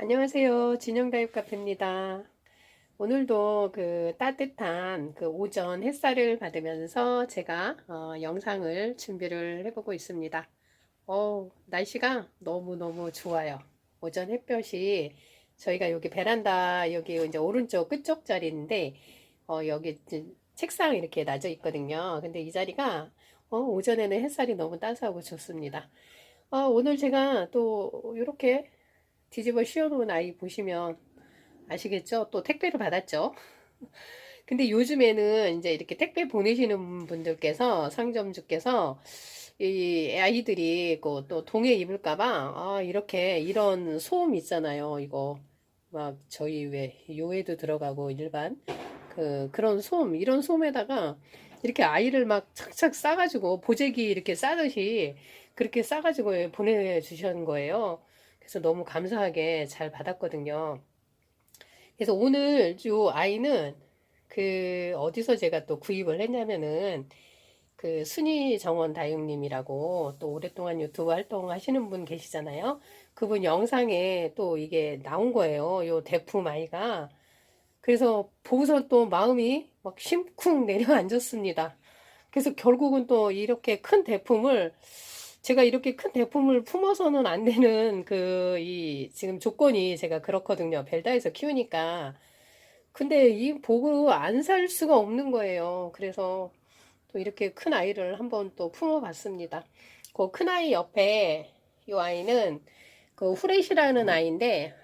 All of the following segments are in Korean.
안녕하세요. 진영다육 카페입니다. 오늘도 그 따뜻한 그 오전 햇살을 받으면서 제가 어, 영상을 준비를 해보고 있습니다. 어, 날씨가 너무너무 좋아요. 오전 햇볕이 저희가 여기 베란다 여기 이제 오른쪽 끝쪽 자리인데 어, 여기 책상 이렇게 놔져 있거든요. 근데 이 자리가 어, 오전에는 햇살이 너무 따스하고 좋습니다. 어, 오늘 제가 또 이렇게 뒤집어 씌워놓은 아이 보시면 아시겠죠? 또 택배를 받았죠? 근데 요즘에는 이제 이렇게 택배 보내시는 분들께서 상점주께서 이 아이들이 그또 동해 입을까봐 아 이렇게 이런 소음 있잖아요. 이거 막 저희 왜 요에도 들어가고 일반 그 그런 소음 이런 소음에다가 이렇게 아이를 막 착착 싸가지고 보재기 이렇게 싸듯이 그렇게 싸가지고 보내주신 거예요. 그래서 너무 감사하게 잘 받았거든요. 그래서 오늘 요 아이는 그 어디서 제가 또 구입을 했냐면은 그 순이 정원 다육님이라고 또 오랫동안 유튜브 활동하시는 분 계시잖아요. 그분 영상에 또 이게 나온 거예요. 요 대품 아이가. 그래서 보고서 또 마음이 막 심쿵 내려앉았습니다. 그래서 결국은 또 이렇게 큰 대품을 제가 이렇게 큰 대품을 품어서는 안 되는 그, 이, 지금 조건이 제가 그렇거든요. 벨다에서 키우니까. 근데 이 보고 안 살 수가 없는 거예요. 그래서 또 이렇게 큰 아이를 한번 또 품어봤습니다. 그 큰 아이 옆에 이 아이는 그 후레시라는 아이인데,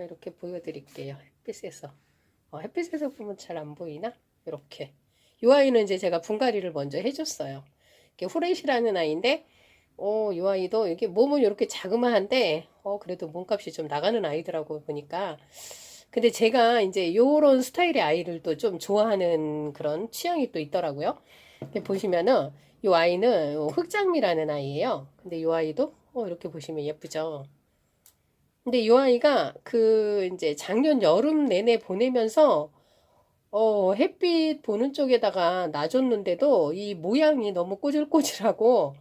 이렇게 보여드릴게요. 햇빛에서. 어, 햇빛에서 보면 잘 안 보이나? 이렇게. 이 아이는 이제 제가 분갈이를 먼저 해줬어요. 이게 후레시라는 아이인데, 어, 이 아이도 이게 몸은 이렇게 자그마한데, 어, 그래도 몸값이 좀 나가는 아이더라고 보니까. 근데 제가 이제 요런 스타일의 아이를 또 좀 좋아하는 그런 취향이 또 있더라고요. 이렇게 보시면은 이 아이는 흑장미라는 아이예요. 근데 이 아이도 어, 이렇게 보시면 예쁘죠. 근데 이 아이가 그 이제 작년 여름 내내 보내면서 어, 햇빛 보는 쪽에다가 놔줬는데도 이 모양이 너무 꼬질꼬질하고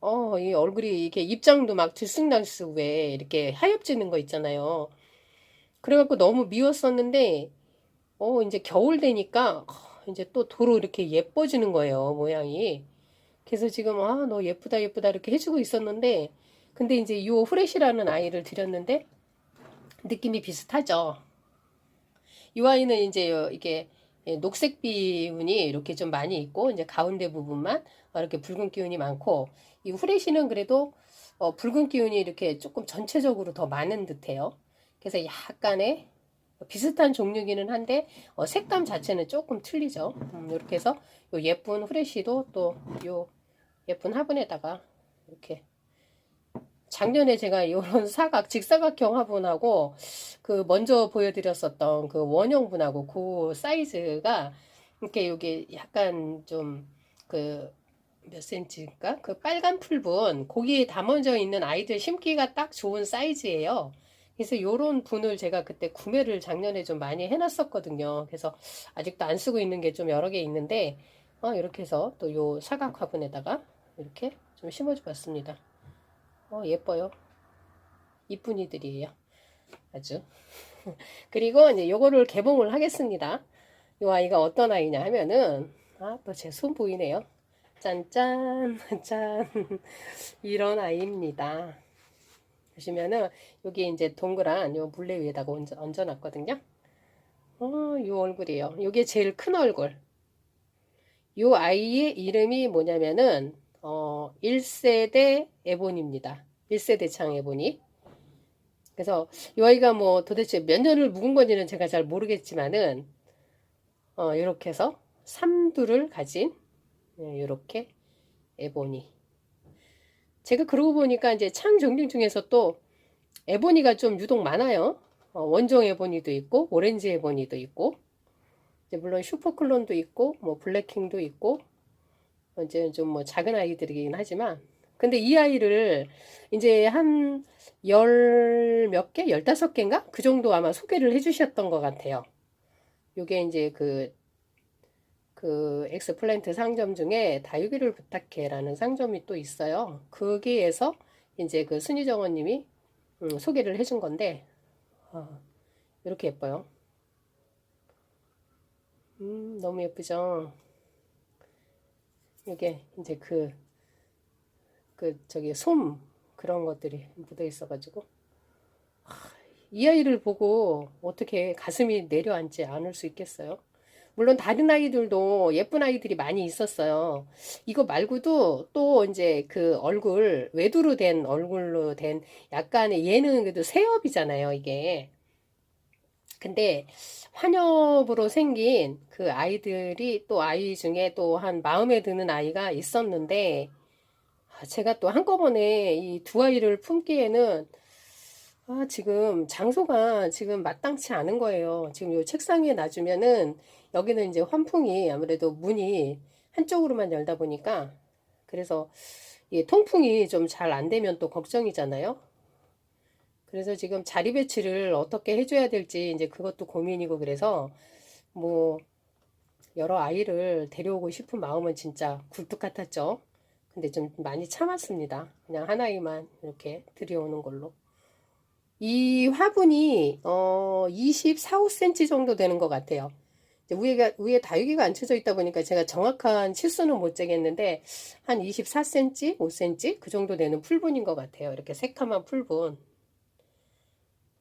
어, 이 얼굴이 이렇게 입장도 막 들쑥날쑥 왜 이렇게 하엽지는 거 있잖아요. 그래갖고 너무 미웠었는데, 어, 이제 겨울 되니까, 이제 또 도로 이렇게 예뻐지는 거예요, 모양이. 그래서 지금, 아, 너 예쁘다, 예쁘다, 이렇게 해주고 있었는데, 근데 이제 요 후레시라는 아이를 드렸는데, 느낌이 비슷하죠. 이 아이는 이제 이게 녹색 비운이 이렇게 좀 많이 있고, 이제 가운데 부분만 이렇게 붉은 기운이 많고, 이 후레시는 그래도 어, 붉은 기운이 이렇게 조금 전체적으로 더 많은 듯해요. 그래서 약간의 비슷한 종류기는 한데 어, 색감 자체는 조금 틀리죠. 음, 이렇게 해서 요 예쁜 후레쉬도 또 요 예쁜 화분에다가 이렇게 작년에 제가 이런 사각 직사각형 화분하고 그 먼저 보여드렸었던 그 원형분하고 그 사이즈가 이렇게 여기 약간 좀 그 몇 센치일까? 그 빨간 풀분 거기에 담아져 있는 아이들 심기가 딱 좋은 사이즈예요. 그래서 요런 분을 제가 그때 구매를 작년에 좀 많이 해놨었거든요. 그래서 아직도 안 쓰고 있는 게 좀 여러 개 있는데, 어, 이렇게 해서 또 요 사각 화분에다가 이렇게 좀 심어줘 봤습니다. 어, 예뻐요. 이쁜 이들이에요. 아주. 그리고 이제 요거를 개봉을 하겠습니다. 요 아이가 어떤 아이냐 하면은, 아, 또 제 손 보이네요. 짠짠, 짠. 이런 아이입니다. 보시면은 여기 이제 동그란 요 물레 위에다가 얹어, 얹어놨거든요. 어, 요 얼굴이에요. 요게 제일 큰 얼굴. 요 아이의 이름이 뭐냐면은 어, 1세대 에본입니다. 1세대 창 에본이. 그래서 이 아이가 뭐 도대체 몇 년을 묵은 건지는 제가 잘 모르겠지만은 어, 이렇게 해서 삼두를 가진 이렇게 에보니. 제가 그러고 보니까 이제 창 종류 중에서 또 에보니가 좀 유독 많아요. 어, 원종 에보니도 있고 오렌지 에보니도 있고 물론 슈퍼클론도 있고 뭐 블랙킹도 있고 이제 좀 뭐 작은 아이들이긴 하지만 근데 이 아이를 이제 한 열 몇 개, 열다섯 개인가? 그 정도 아마 소개를 해주셨던 것 같아요. 요게 이제 그, 그 엑스플랜트 상점 중에 다육이를 부탁해라는 상점이 또 있어요. 거기에서 이제 그 순희정원님이 음, 소개를 해준 건데, 아, 이렇게 예뻐요. 음, 너무 예쁘죠? 이게 이제 그, 그, 저기, 솜, 그런 것들이 묻어 있어가지고. 아, 이 아이를 보고 어떻게 가슴이 내려앉지 않을 수 있겠어요? 물론 다른 아이들도 예쁜 아이들이 많이 있었어요. 이거 말고도 또 이제 그 얼굴, 외두로 된 얼굴로 된 약간의 얘는 그래도 새업이잖아요, 이게. 근데 환엽으로 생긴 그 아이들이 또 아이 중에 또 한 마음에 드는 아이가 있었는데 아, 제가 또 한꺼번에 이 두 아이를 품기에는 아, 지금 장소가 지금 마땅치 않은 거예요. 지금 요 책상 위에 놔주면은 여기는 이제 환풍이 아무래도 문이 한쪽으로만 열다 보니까 그래서 이 통풍이 좀 잘 안 되면 또 걱정이잖아요. 그래서 지금 자리 배치를 어떻게 해줘야 될지 이제 그것도 고민이고 그래서 뭐 여러 아이를 데려오고 싶은 마음은 진짜 굴뚝 같았죠. 근데 좀 많이 참았습니다. 그냥 하나이만 이렇게 들여오는 걸로. 이 화분이 어 24, 5cm 정도 되는 것 같아요. 위에가 위에 다육이가 안 쳐져 있다 보니까 제가 정확한 치수는 못 재겠는데 한 24cm, 5cm 그 정도 되는 풀분인 것 같아요. 이렇게 새카만 풀분.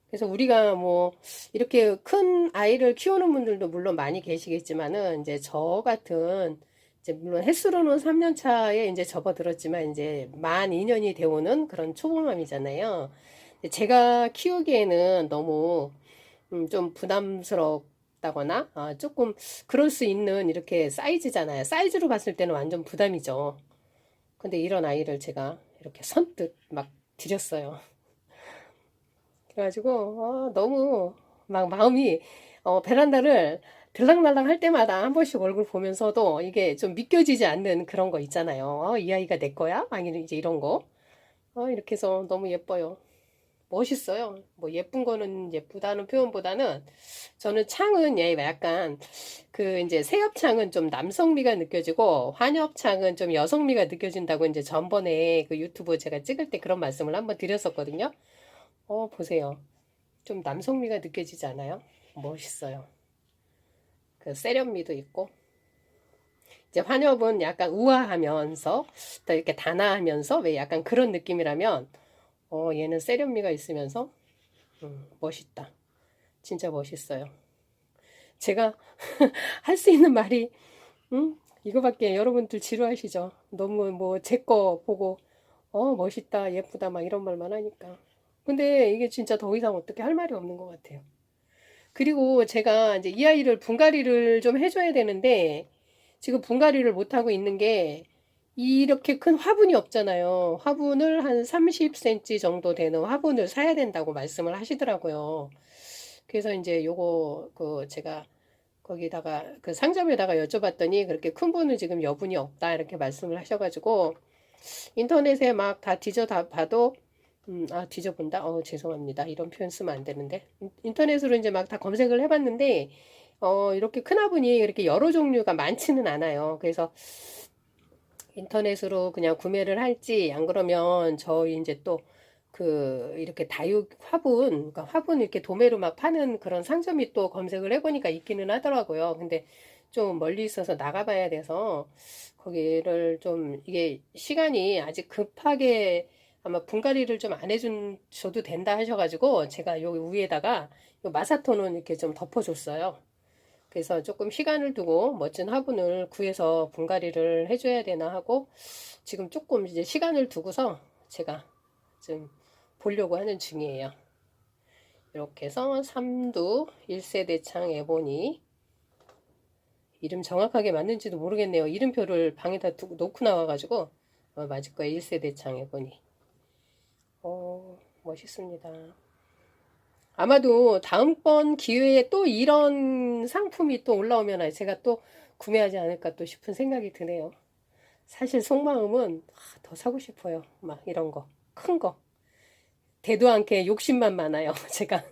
그래서 우리가 뭐 이렇게 큰 아이를 키우는 분들도 물론 많이 계시겠지만은 이제 저 같은 이제 물론 횟수로는 3년 차에 이제 접어들었지만 이제 만 2년이 되오는 그런 초보맘이잖아요. 제가 키우기에는 너무 좀 부담스럽 다거나 아, 조금 그럴 수 있는 이렇게 사이즈잖아요. 사이즈로 봤을 때는 완전 부담이죠. 근데 이런 아이를 제가 이렇게 선뜻 막 드렸어요. 그래가지고 어, 너무 막 마음이 어, 베란다를 들락날락 할 때마다 한 번씩 얼굴 보면서도 이게 좀 믿겨지지 않는 그런 거 있잖아요. 어, 이 아이가 내 거야? 아니면 이제 이런 거. 어, 이렇게 해서 너무 예뻐요. 멋있어요. 뭐 예쁜 거는 예쁘다는 표현보다는 저는 창은 얘 약간 그 이제 새엽창은 좀 남성미가 느껴지고 환엽창은 좀 여성미가 느껴진다고 이제 전번에 그 유튜브 제가 찍을 때 그런 말씀을 한번 드렸었거든요. 어, 보세요. 좀 남성미가 느껴지지 않아요? 멋있어요. 그 세련미도 있고. 이제 환엽은 약간 우아하면서 또 이렇게 단아하면서 왜 약간 그런 느낌이라면 어, 얘는 세련미가 있으면서 음, 멋있다. 진짜 멋있어요. 제가 할 수 있는 말이 음, 이거밖에 여러분들 지루하시죠? 너무 뭐 제 거 보고 어 멋있다 예쁘다 막 이런 말만 하니까 근데 이게 진짜 더 이상 어떻게 할 말이 없는 것 같아요. 그리고 제가 이제 이 아이를 분갈이를 좀 해줘야 되는데 지금 분갈이를 못 하고 있는 게 이렇게 큰 화분이 없잖아요. 화분을 한 30cm 정도 되는 화분을 사야 된다고 말씀을 하시더라고요. 그래서 이제 요거 그 제가 거기다가 그 상점에다가 여쭤봤더니 그렇게 큰 분은 지금 여분이 없다 이렇게 말씀을 하셔가지고 인터넷에 막 다 뒤져 다 봐도 음, 아, 뒤져본다? 어, 죄송합니다. 이런 표현 쓰면 안 되는데. 인터넷으로 이제 막 다 검색을 해봤는데, 어, 이렇게 큰 화분이 이렇게 여러 종류가 많지는 않아요. 그래서 인터넷으로 그냥 구매를 할지, 안 그러면 저희 이제 또 그, 이렇게 다육 화분, 그러니까 화분 이렇게 도매로 막 파는 그런 상점이 또 검색을 해보니까 있기는 하더라고요. 근데 좀 멀리 있어서 나가봐야 돼서 거기를 좀 이게 시간이 아직 급하게 아마 분갈이를 좀 안 해준 줘도 된다 하셔가지고 제가 여기 위에다가 마사토는 이렇게 좀 덮어줬어요. 그래서 조금 시간을 두고 멋진 화분을 구해서 분갈이를 해줘야 되나 하고 지금 조금 이제 시간을 두고서 제가 좀 보려고 하는 중이에요. 이렇게 해서 삼두 1세대 창 에보니 이름 정확하게 맞는지도 모르겠네요. 이름표를 방에다 두고 놓고 나와가지고 어, 맞을 거예요. 1세대 창 에보니. 어, 멋있습니다. 아마도 다음번 기회에 또 이런 상품이 또 올라오면 제가 또 구매하지 않을까 또 싶은 생각이 드네요. 사실 속마음은 더 사고 싶어요. 막 이런 거. 큰 거. 대도 않게 욕심만 많아요. 제가.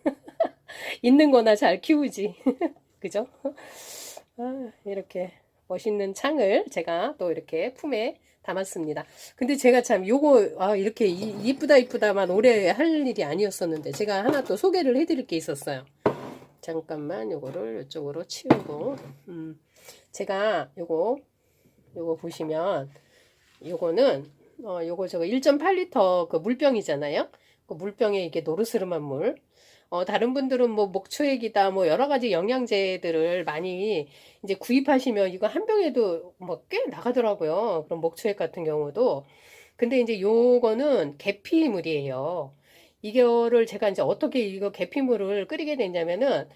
있는 거나 잘 키우지. 그죠? 아, 이렇게 멋있는 창을 제가 또 이렇게 품에 담았습니다. 근데 제가 참 요거 아 이렇게 이- 이쁘다 이쁘다만 오래 할 일이 아니었었는데 제가 하나 또 소개를 해드릴 게 있었어요. 잠깐만 요거를 이쪽으로 치우고 음 제가 요거 요거 보시면 요거는 어 요거 저거 1.8리터 그 물병이잖아요. 그 물병에 이게 노르스름한 물. 어 다른 분들은 뭐 목초액이다 뭐 여러 가지 영양제들을 많이 이제 구입하시면 이거 한 병에도 뭐 꽤 나가더라고요. 그럼 목초액 같은 경우도. 근데 이제 요거는 계피물이에요. 이거를 제가 이제 어떻게 이거 계피물을 끓이게 됐냐면은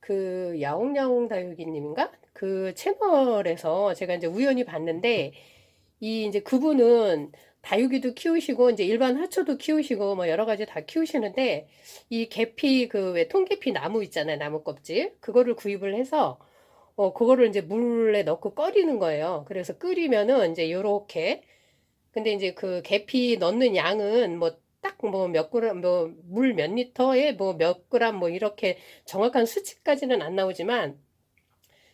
그 야옹야옹 다육이님인가? 그 채널에서 제가 이제 우연히 봤는데 이 이제 그분은 다육이도 키우시고 이제 일반 하초도 키우시고 뭐 여러 가지 다 키우시는데 이 계피 그 왜 통계피 나무 있잖아요. 나무 껍질. 그거를 구입을 해서 어 그거를 이제 물에 넣고 끓이는 거예요. 그래서 끓이면은 이제 요렇게 근데 이제 그 계피 넣는 양은 뭐 딱 뭐 몇 그램 뭐 물 몇 리터에 뭐 몇 그램 뭐 이렇게 정확한 수치까지는 안 나오지만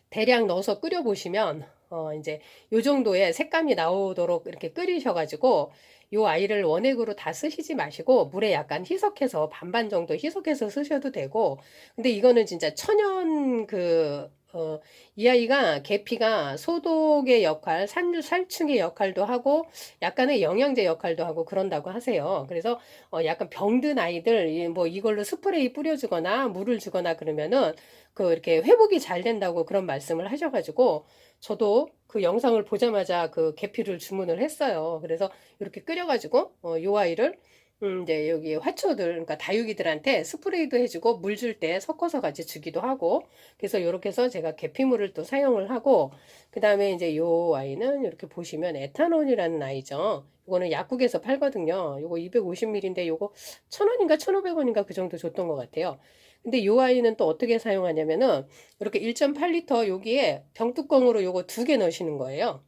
대량 넣어서 끓여 보시면 어 이제 요 정도의 색감이 나오도록 이렇게 끓이셔가지고 요 아이를 원액으로 다 쓰시지 마시고 물에 약간 희석해서 반반 정도 희석해서 쓰셔도 되고 근데 이거는 진짜 천연 그 어, 이 아이가 계피가 소독의 역할, 산, 살충의 역할도 하고 약간의 영양제 역할도 하고 그런다고 하세요. 그래서 어, 약간 병든 아이들 이- 뭐 이걸로 스프레이 뿌려주거나 물을 주거나 그러면은 그 이렇게 회복이 잘 된다고 그런 말씀을 하셔가지고 저도 그 영상을 보자마자 그 계피를 주문을 했어요. 그래서 이렇게 끓여가지고 어, 요 아이를 음, 이제 여기 화초들, 그러니까 다육이들한테 스프레이도 해주고 물 줄 때 섞어서 같이 주기도 하고, 그래서 이렇게 해서 제가 계피물을 또 사용을 하고, 그 다음에 이제 요 아이는 이렇게 보시면 에탄올이라는 아이죠. 이거는 약국에서 팔거든요. 요거 250ml인데 요거 1000원인가 1500원인가 그 정도 줬던 것 같아요. 근데 요 아이는 또 어떻게 사용하냐면은 이렇게 1.8리터 여기에 병뚜껑으로 요거 두 개 넣으시는 거예요.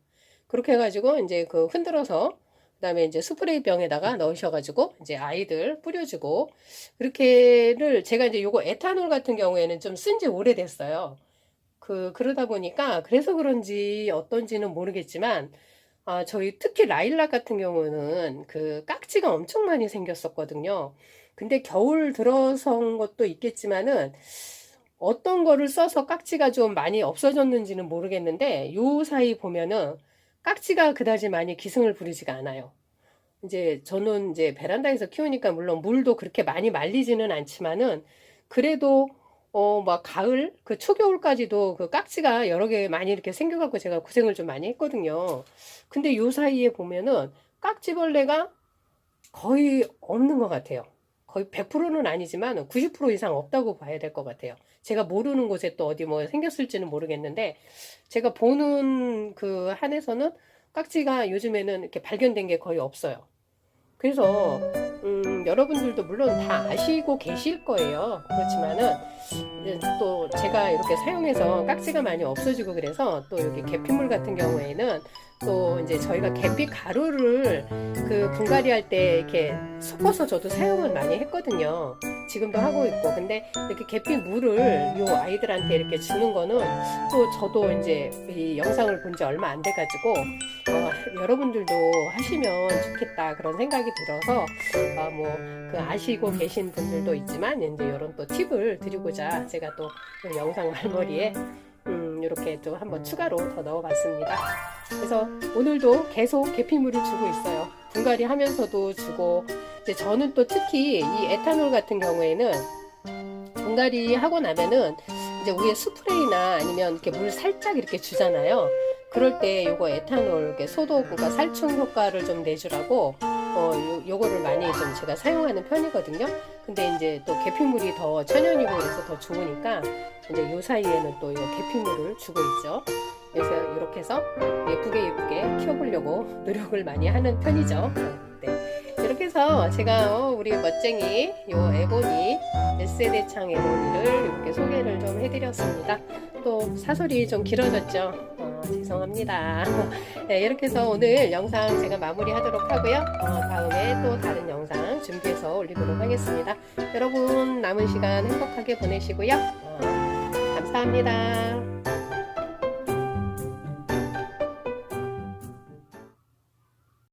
그렇게 해가지고 이제 그 흔들어서 그다음에 이제 스프레이 병에다가 넣으셔가지고 이제 아이들 뿌려주고 그렇게를 제가 이제 요거 에탄올 같은 경우에는 좀 쓴 지 오래됐어요. 그 그러다 보니까 그래서 그런지 어떤지는 모르겠지만 아 저희 특히 라일락 같은 경우는 그 깍지가 엄청 많이 생겼었거든요. 근데 겨울 들어선 것도 있겠지만은 어떤 거를 써서 깍지가 좀 많이 없어졌는지는 모르겠는데 요 사이 보면은 깍지가 그다지 많이 기승을 부리지가 않아요. 이제 저는 이제 베란다에서 키우니까 물론 물도 그렇게 많이 말리지는 않지만은 그래도 어 막 가을 그 초겨울까지도 그 깍지가 여러 개 많이 이렇게 생겨갖고 제가 고생을 좀 많이 했거든요. 근데 요 사이에 보면은 깍지벌레가 거의 없는 것 같아요. 거의 100%는 아니지만 90% 이상 없다고 봐야 될 것 같아요. 제가 모르는 곳에 또 어디 뭐 생겼을지는 모르겠는데 제가 보는 그 한에서는 깍지가 요즘에는 이렇게 발견된 게 거의 없어요. 그래서 음, 여러분들도 물론 다 아시고 계실 거예요. 그렇지만은 또 제가 이렇게 사용해서 깍지가 많이 없어지고 그래서 또 이렇게 계피물 같은 경우에는 또 이제 저희가 계피 가루를 그 분갈이 할 때 이렇게 섞어서 저도 사용을 많이 했거든요. 지금도 하고 있고. 근데 이렇게 계피 물을 요 아이들한테 이렇게 주는 거는 또 저도 이제 이 영상을 본 지 얼마 안 돼가지고 어, 여러분들도 하시면 좋겠다 그런 생각이 들어서 어, 뭐그 아시고 계신 분들도 있지만 이제 이런 또 팁을 드리고자 제가 또이 영상 말머리에 음, 이렇게 또 한번 추가로 더 넣어봤습니다. 그래서 오늘도 계속 계피물을 주고 있어요. 분갈이 하면서도 주고 이제 저는 또 특히 이 에탄올 같은 경우에는 분갈이 하고 나면은 이제 위에 스프레이나 아니면 이렇게 물 살짝 이렇게 주잖아요. 그럴 때 요거 에탄올 소독 그러니까 살충 효과를 좀 내주라고 어 요, 요거를 많이 좀 제가 사용하는 편이거든요. 근데 이제 또 계피물이 더 천연이고 그래서 더 좋으니까 이제 요 사이에는 또 요 계피물을 주고 있죠. 그래서 이렇게 해서 예쁘게 예쁘게 키워보려고 노력을 많이 하는 편이죠. 네. 이렇게 해서 제가 어, 우리 멋쟁이 요 에보니 S대창 에보니를 이렇게 소개를 좀 해드렸습니다. 또 사설이 좀 길어졌죠. 어, 죄송합니다. 네, 이렇게 해서 오늘 영상 제가 마무리하도록 하고요. 어, 다음에 또 다른 영상 준비해서 올리도록 하겠습니다. 여러분 남은 시간 행복하게 보내시고요. 어, 감사합니다.